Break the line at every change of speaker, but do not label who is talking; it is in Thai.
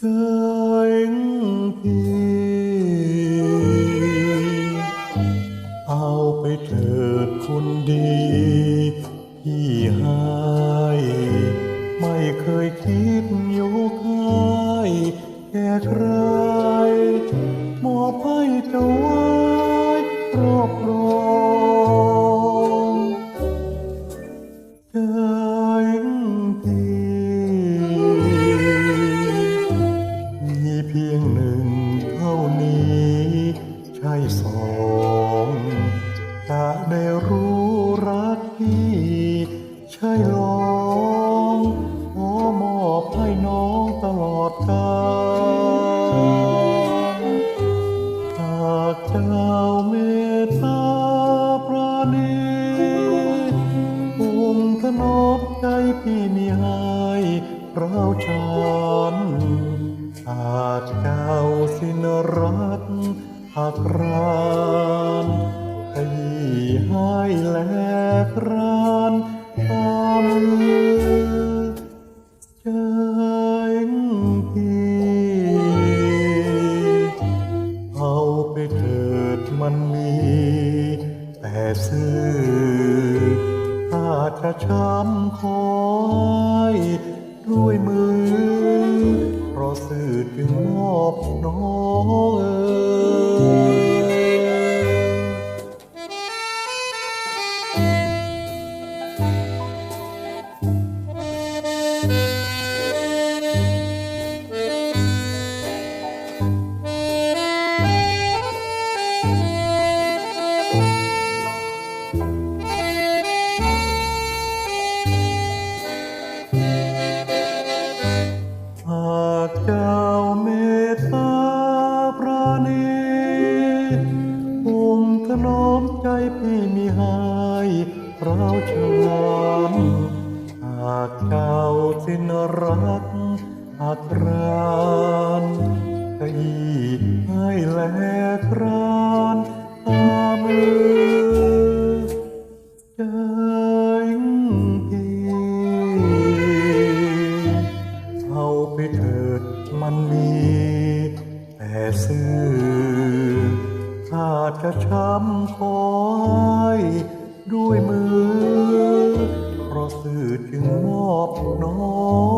พี่เอาไปเถิดคนดีพี่ให้ไม่เคยคิดยกให้แก่ใครมอบให้เจ้า สองจะได้รู้รักพี่ใช่ลองขอมอบให้น้องตลอดกาลหากเจ้าเมตตาปราณีองค์ถนอมใจพี่มีให้เราฉันหากเจ้าสินรัก หากรานพี่ให้แลกรานตามมือใจพี่เอาไปเถิดมันมี แต่ซื่อถ้าจะช้ำคอยด้วยมือ เพราะสื่อจึงมอบน้อง เจ้าเมตตาปราณีองถนอมใจพี่มีให้เราฉันหากเจ้า สิ้นรักหากรานพี่ให้แลกรานตามมือใจพี่เอาไปเถิดมันมี แต่ซื่อถ้าจะช้ำคอยด้วยมือ เพราะสื่อจึงมอบน้อง